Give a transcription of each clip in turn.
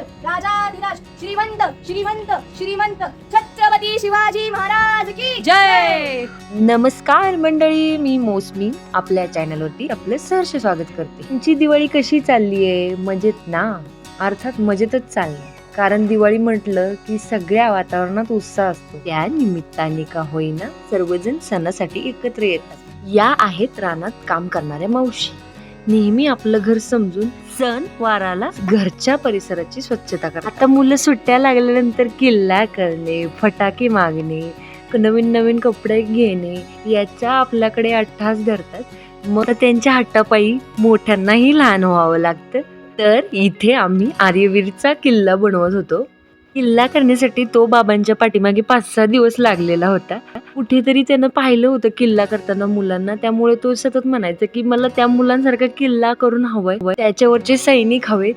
सिंहासनाधीश्वर राजाधिराज श्रीमंत श्रीमंत श्रीमंत छत्रपती शिवाजी महाराज की जय! नमस्कार मंडळी मी मोसमी. आपल्या चॅनलवरती आपलं सहर्ष स्वागत करते. तुमची दिवाळी कशी चालली आहे मजेत ना? अर्थात मजेतच चालली कारण दिवाळी म्हटलं की सगळ्या वातावरणात उत्साह असतो. त्या निमित्ताने का होईना सर्वजण सणासाठी एकत्र येतात. या आहेत रानात काम करणाऱ्या मावशी. नेहमी आपलं घर समजून सण वाराला घरच्या परिसराची स्वच्छता करतात आता मुलं सुट्ट्या लागल्यानंतर किल्ला करणे फटाके मागणे नवीन नवीन कपडे घेणे याच्या आपल्याकडे अट्ठास धरतात. मग त्यांच्या हट्टापायी मोठ्यांनाही लहान व्हावं लागतं. तर इथे आम्ही आर्यवीरचा किल्ला बनवत होतो. किल्ला करण्यासाठी तो बाबांच्या पाठीमागे पाच सहा दिवस लागलेला होता. कुठेतरी त्यानं पाहिलं होतं किल्ला करताना मुलांना. त्यामुळे तो सतत म्हणायचा की मला त्या मुलांसारखा किल्ला करून हवंय. त्याच्यावरचे सैनिक हवेत.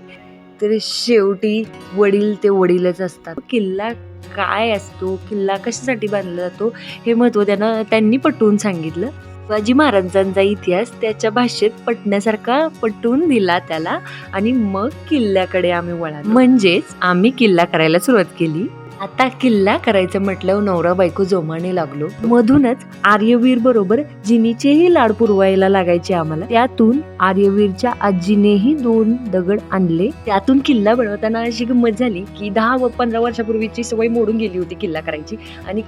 तर शेवटी वडील ते वडीलच असतात. किल्ला काय असतो? किल्ला कशासाठी बांधला जातो? हे महत्त्व त्यांना त्यांनी पटवून सांगितलं. शिवाजी महाराजांचा इतिहास त्याच्या भाषेत पटण्यासारखा पटवून दिला त्याला आणि मग किल्ल्याकडे आम्ही वळा म्हणजेच आम्ही किल्ला करायला सुरुवात केली. आता किल्ला करायचं म्हटल्यावर नवरा बायको जोमाने लागलो. मधूनच आर्यवीर बरोबर जिनीचेही लाड पुरवायला लागायचे आम्हाला. त्यातून आर्यवीरच्या आजीनेही दोन दगड आणले. त्यातून किल्ला बनवताना अशी गंमत झाली की दहा व पंधरा वर्षापूर्वीची सवय मोडून गेली होती किल्ला करायची. आणि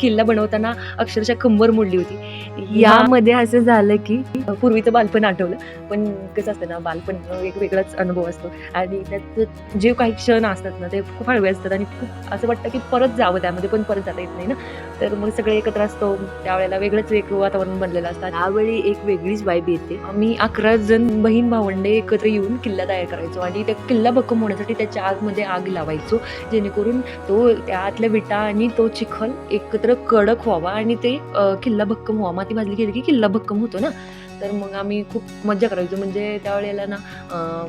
किल्ला बनवताना अक्षरशः कंबर मोडली होती. यामध्ये असं झालं की पूर्वीचं बालपण आठवलं पण कसं असतं ना बालपण एक वेगळाच अनुभव असतो. आणि त्यात जे काही क्षण असतात ना ते खूप हळवे असतात आणि खूप असं वाटतं की परत जावं त्यामध्ये पण परत जाता येत नाही ना. तर मग सगळे एकत्र असतो त्यावेळेला वेगळंच एक वातावरण बनलेलं असतं. त्यावेळी एक वेगळीच वाईब येते. आम्ही अकरा जण बहीण भावंडे एकत्र येऊन किल्ला तयार करायचो आणि त्या किल्ला भक्कम होण्यासाठी त्याच्या आगमध्ये आग लावायचो जेणेकरून तो त्यातल्या विटा आणि तो चिखल एकत्र कडक व्हावा आणि ते किल्ला भक्कम व्हावा. माती भाजली गेली की किल्ला भक्कम होतो ना? तर मग आम्ही खूप मजा करायचो. म्हणजे त्यावेळेला ना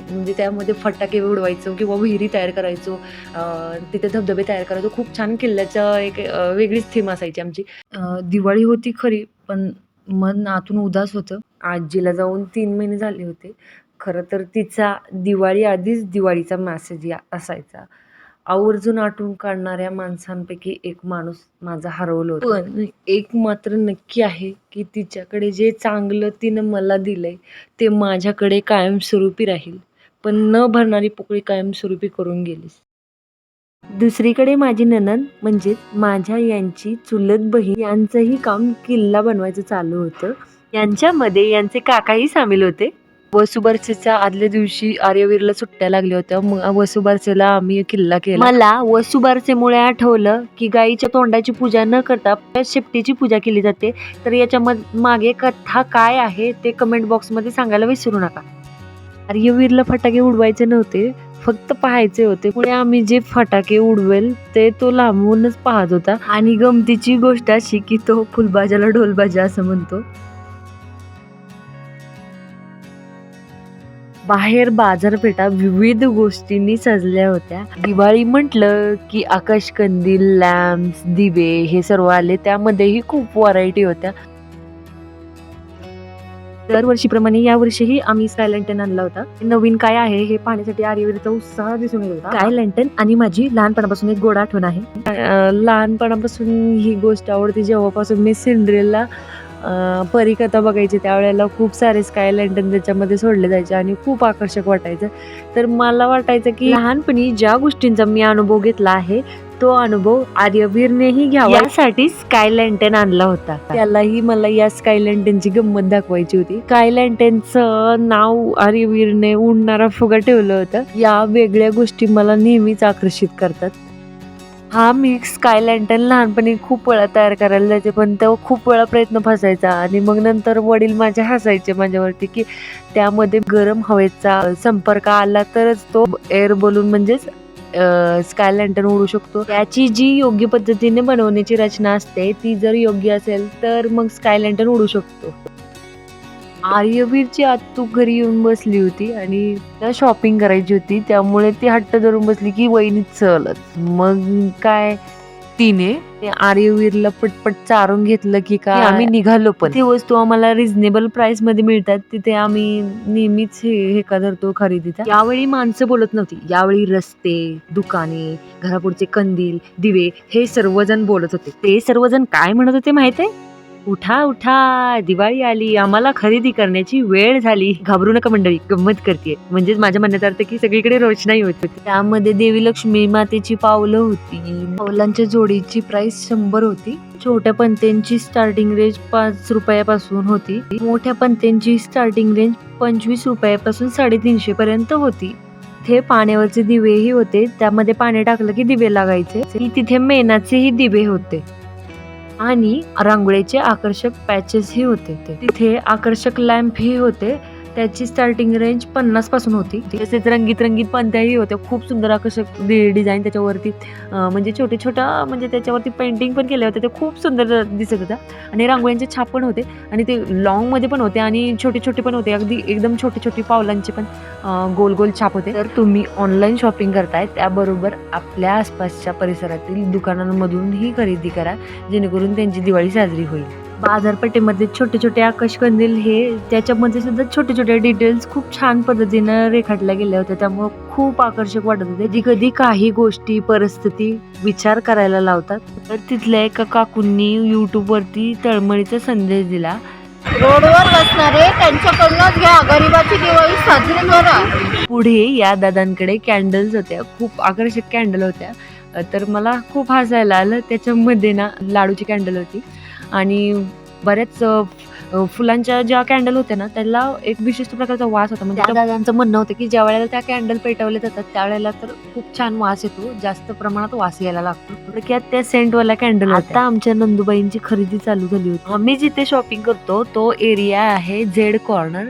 म्हणजे त्यामध्ये फटाके उडवायचो किंवा विहिरी तयार करायचो. तिथे धबधबे तयार करायचो. खूप छान किल्ल्याचं एक वेगळीच थीम असायची आमची. दिवाळी होती खरी पण मन आतून उदास होतं. आजीला जाऊन तीन महिने झाले होते. खरं तर तिचा दिवाळी आधीच दिवाळीचा मॅसेज या असायचा. आवर्जून आठवून काढणाऱ्या माणसांपैकी एक माणूस माझा हरवलं होतं. पण एक मात्र नक्की आहे की तिच्याकडे जे चांगलं तिनं मला दिलंय ते माझ्याकडे कायमस्वरूपी राहील. पण न भरणारी पोकळी कायमस्वरूपी करून गेलीस. दुसरीकडे माझी ननन म्हणजे माझ्या यांची चुलत बहीण यांचंही काम किल्ला बनवायचं चालू होतं. यांच्यामध्ये यांचे काकाही सामील होते. वसुबारसेच्या आदल्या दिवशी आर्यवीरला सुट्ट्या लागल्या होत्या. मग वसुबारसेला आम्ही किल्ला केला. मला वसुबारसेमुळे आठवलं की गाईच्या तोंडाची पूजा न करता शेपटीची पूजा केली जाते. तर याच्या मागे कथा काय आहे ते कमेंट बॉक्समध्ये सांगायला विसरू नका. आर्यवीरला फटाके उडवायचे नव्हते फक्त पाहायचे होते. पुढे आम्ही जे फटाके उडवेल ते तो लांबूनच पाहत होता. आणि गमतीची गोष्ट अशी की तो फुलबाजाला ढोलबाजा असं म्हणतो. बाहेर बाजारपेठा विविध गोष्टींनी सजल्या होत्या. दिवाळी म्हटलं की आकाश कंदील लॅम्प्स दिवे हे सर्व आले. त्यामध्येही खूप व्हरायटी होत्या. दरवर्षीप्रमाणे या वर्षीही आम्ही स्काय लँटन आणला होता. नवीन काय आहे हे पाहण्यासाठी आर्यवीरचा उत्साह दिसून येत होता. स्काय लँटन आणि माझी लहानपणापासून एक गोड आठवण आहे. लहानपणापासून ही गोष्ट आवडते. जेव्हापासून मी सिंड्रेलला परीकथा बघायची त्यावेळेला खूप सारे स्काय लँटन त्याच्यामध्ये सोडले जायचे आणि खूप आकर्षक वाटायचं. तर मला वाटायचं की लहानपणी ज्या गोष्टींचा मी अनुभव घेतला आहे तो अनुभव आर्यवीरनेही घ्यावा. यासाठी स्काय लँटेन आणला होता. त्यालाही मला या स्काय लँटेनची गंमत दाखवायची होती. स्काय लँटेनचं नाव आर्यवीरने उडणारा फुगा ठेवलं होतं. या वेगळ्या गोष्टी मला नेहमीच आकर्षित करतात. हा मी स्काय लँटन लहानपणी खूप वेळा तयार करायला जायचे पण तो खूप वेळा प्रयत्न फसायचा. आणि मग नंतर वडील माझे हसायचे माझ्यावरती की त्यामध्ये गरम हवेचा संपर्क आला तरच तो एअर बलून म्हणजेच स्काय लँटन उडू शकतो. त्याची जी योग्य पद्धतीने बनवण्याची रचना असते ती जर योग्य असेल तर मग स्काय लँटन उडू शकतो. आर्यवीरची आत्तू घरी येऊन बसली होती आणि त्या शॉपिंग करायची होती त्यामुळे ती हट्ट धरून बसली की वहिनी चलच मग काय? भक्तीने ते आर्यवीरला पटपट चारून घेतलं की काय आम्ही निघालो पण. ती वस्तू आम्हाला रिझनेबल प्राइसमध्ये मिळतात तिथे आम्ही नेहमीच हे हे का धरतो खरेदीचा? यावेळी माणसं बोलत नव्हती. यावेळी रस्ते दुकाने घरापुढचे कंदील दिवे हे सर्वजण बोलत होते. ते सर्वजण काय म्हणत होते माहीत आहे उठा उठा दिवाळी आली. आम्हाला खरेदी करण्याची वेळ झाली. घाबरू नका मंडळी गंमत करते म्हणजेच माझ्या म्हणण्याचा अर्थ की सगळीकडे रोषणाई होत होती. त्यामध्ये देवी लक्ष्मी मातेची पावलं होती. पावलांच्या जोडीची प्राइस शंभर होती. छोट्या पंत्यांची स्टार्टिंग रेंज पाच रुपयापासून होती. मोठ्या पंत्यांची स्टार्टिंग रेंज पंचवीस रुपयापासून साडेतीनशे पर्यंत होती. तिथे पाण्यावरचे दिवेही होते. त्यामध्ये पाणी टाकलं की दिवे लागायचे. तिथे मेणाचेही दिवे होते. आणि रांगोळीचे आकर्षक पॅचेसही होते ते. तिथे आकर्षक लॅम्पही होते त्याची स्टार्टिंग रेंज पन्नासपासून होती. तसेच रंगीत रंगीत पंत्याही होत्या. खूप सुंदर आकर्षक डिझाईन त्याच्यावरती. म्हणजे छोटे छोटा म्हणजे त्याच्यावरती पेंटिंग पण केल्या होत्या. ते खूप सुंदर दिसत होत्या आणि रांगोळ्यांचे छाप पण होते. आणि ते लॉंगमध्ये पण होते आणि छोटे छोटे पण होते. अगदी एकदम छोटे छोटे पावलांचे पण गोल गोल छाप होते. तर तुम्ही ऑनलाईन शॉपिंग करताय त्याबरोबर आपल्या आसपासच्या परिसरातील दुकानांमधूनही खरेदी करा. जेणेकरून त्यांची दिवाळी साजरी होईल. बाजारपेठेमध्ये छोटे छोटे आकाश कंदील हे त्याच्यामध्ये सुद्धा छोटे छोटे डिटेल्स खूप छान पद्धतीनं रेखाटल्या गेल्या होत्या. त्यामुळे खूप आकर्षक वाटत होते. कधी कधी काही गोष्टी परिस्थिती विचार करायला लावतात. तर तिथल्या एका काकूंनी युट्यूब वरती तळमळीचा संदेश दिला. रोडवर बसणारे त्यांच्याकडूनच घ्या. गरिबाची दिवाळी साजरी करा. पुढे या दादांकडे कॅन्डल्स होत्या. खूप आकर्षक कॅन्डल होत्या. तर मला खूप हसायला आलं. त्याच्यामध्ये ना लाडूची कॅन्डल होती. आणि बऱ्याच फुलांच्या ज्या कॅन्डल होत्या ना त्याला एक विशिष्ट प्रकारचा वास होता. म्हणजे त्या दादांचं म्हणणं होतं की ज्या वेळेला त्या कॅन्डल पेटवल्या जातात त्यावेळेला तर खूप छान वास येतो. जास्त प्रमाणात वास यायला लागतो. थोडक्यात त्या सेंटवाल्या कॅन्डल आता आमच्या नंदुबाईंची खरेदी चालू झाली होती. आम्ही जिथे शॉपिंग करतो तो एरिया आहे झेड कॉर्नर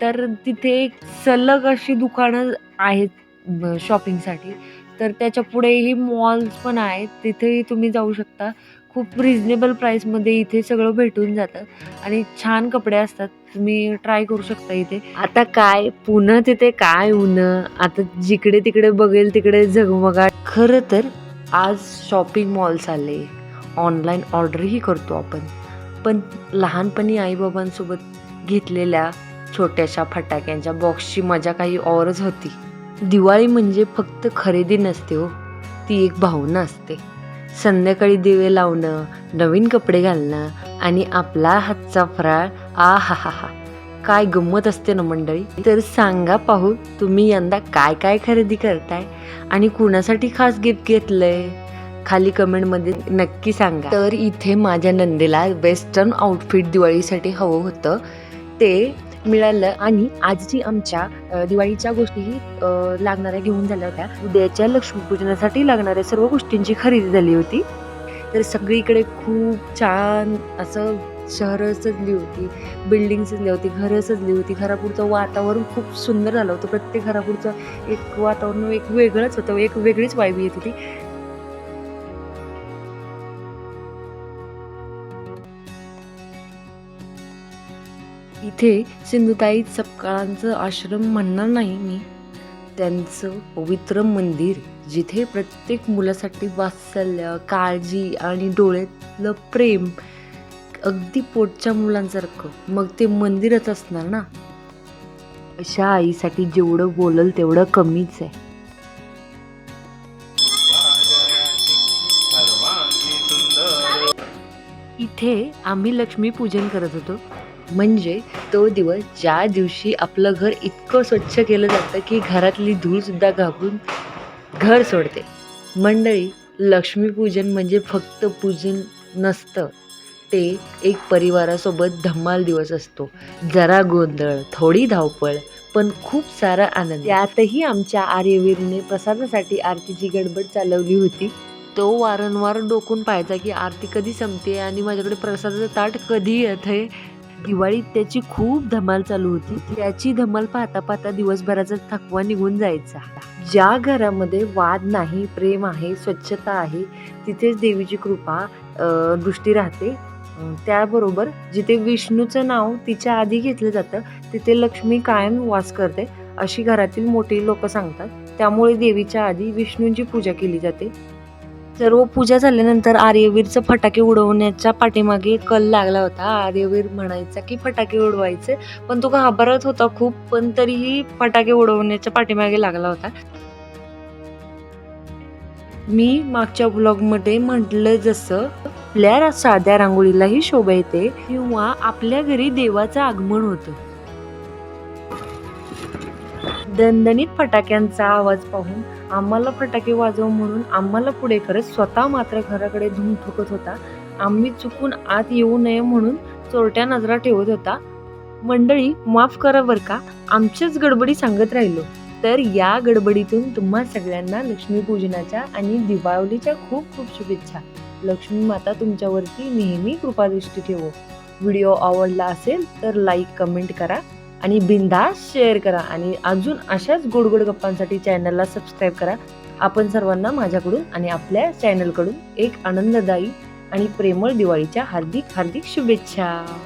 तर तिथे एक सलग अशी दुकानं आहेत शॉपिंगसाठी तर त्याच्या पुढेही मॉल्स पण आहेत. तिथेही तुम्ही जाऊ शकता. खूप रिझनेबल प्राईसमध्ये इथे सगळं भेटून जातं. आणि छान कपडे असतात. तुम्ही ट्राय करू शकता इथे. आता काय? पुन्हा तिथे काय ऊन आता जिकडे तिकडे बघेल तिकडे झगमगा खरं तर आज शॉपिंग मॉल चालले ऑनलाईन ऑर्डरही करतो आपण. पण लहानपणी आईबाबांसोबत घेतलेल्या छोट्याशा फटाक्यांच्या बॉक्सची मजा काही औरच होती. दिवाळी म्हणजे फक्त खरेदी नसते हो. ती एक भावना असते. संध्याकाळी दिवे लावणं नवीन कपडे घालणं आणि आपला हातचा फराळ आ हा हा हा काय गंमत असते ना मंडळी? तर सांगा पाहू तुम्ही यंदा काय काय खरेदी करताय आणि कुणासाठी खास गिफ्ट घेतलंय? खाली कमेंटमध्ये नक्की सांगा. तर इथे माझ्या नंदेला वेस्टर्न आउटफिट दिवाळीसाठी हवं होतं. ते मिळालं आणि आजची आमच्या दिवाळीच्या गोष्टीही लागणाऱ्या घेऊन झाल्या होत्या. उद्याच्या लक्ष्मीपूजनासाठी लागणाऱ्या सर्व गोष्टींची खरेदी झाली होती. तर सगळीकडे खूप छान असं शहरं सजली होती बिल्डिंग सजली होती घरं सजली होती. घरापुढचं वातावरण खूप सुंदर झालं होतं. प्रत्येक घरापुढचं एक वातावरण एक वेगळंच होतं एक वेगळीच वाईब येत होती. इथे सिंधुताई सपकाळांचं आश्रम म्हणणार नाही मी. त्यांचं पवित्र मंदिर जिथे प्रत्येक मुलासाठी वात्सल्य काळजी आणि डोळ्यातलं प्रेम अगदी पोटच्या मुलांसारखं. मग ते मंदिरच असणार ना? अशा आईसाठी जेवढं बोलल तेवढं कमीच आहे. इथे आम्ही लक्ष्मीपूजन करत होतो. म्हणजे तो दिवस ज्या दिवशी आपलं घर इतकं स्वच्छ केलं जातं की घरातली धूळसुद्धा घाबरून घर सोडते. मंडळी लक्ष्मीपूजन म्हणजे फक्त पूजन नसतं. ते एक परिवारासोबत धम्माल दिवस असतो. जरा गोंधळ थोडी धावपळ पण खूप सारा आनंद. यातही आमच्या आर्यवीरने प्रसादासाठी आरतीची गडबड चालवली होती. तो वारंवार डोकून पाहायचा की आरती कधी संपते आणि माझ्याकडे प्रसादाचं ताट कधी येत आहे दिवाळीत त्याची खूप धमाल चालू होती. त्याची धमाल पाहता पाहता दिवसभराचा थकवा निघून जायचा. ज्या घरामध्ये वाद नाही प्रेम आहे स्वच्छता आहे तिथेच देवीची कृपा दृष्टी राहते. त्याबरोबर जिथे विष्णूचं नाव तिच्या आधी घेतलं जातं तिथे लक्ष्मी कायम वास करते अशी घरातील मोठी लोक सांगतात. त्यामुळे देवीच्या आधी विष्णूंची पूजा केली जाते. सर्व पूजा झाल्यानंतर आर्यवीरचं फटाके उडवण्याच्या पाठीमागे कल लागला होता. आर्यवीर म्हणायचा की फटाके उडवायचे. पण तो घाबरत होता खूप पण तरीही फटाके उडवण्याच्या पाठीमागे लागला होता. मी मागच्या ब्लॉगमध्ये म्हटलं जसं आपल्या साध्या रांगोळीलाही शोभा येते किंवा आपल्या घरी देवाचं आगमन होतं. दणदणीत फटाक्यांचा आवाज पाहून आम्हाला फटाके वाजव म्हणून आम्हाला पुढे करत स्वतः मात्र घराकडे धूम ठोकत होता. आम्ही चुकून आत येऊ नये म्हणून चोरट्या नजरा ठेवत होता. मंडळी माफ करा बर का आमच्याच गडबडी सांगत राहिलो. तर या गडबडीतून तुम्हा सगळ्यांना लक्ष्मीपूजनाच्या आणि दिवाळीच्या खूप खूप शुभेच्छा. लक्ष्मी माता तुमच्यावरती नेहमी कृपादृष्टी ठेवो. व्हिडिओ आवडला असेल तर लाईक कमेंट करा. आणि बिंदास शेअर करा आणि अजून अशाच गोड गोड गप्पांसाठी चॅनलला सबस्क्राईब करा. आपण सर्वांना माझ्याकडून आणि आपल्या चॅनलकडून एक आनंददायी आणि प्रेमळ दिवाळीच्या हार्दिक हार्दिक शुभेच्छा.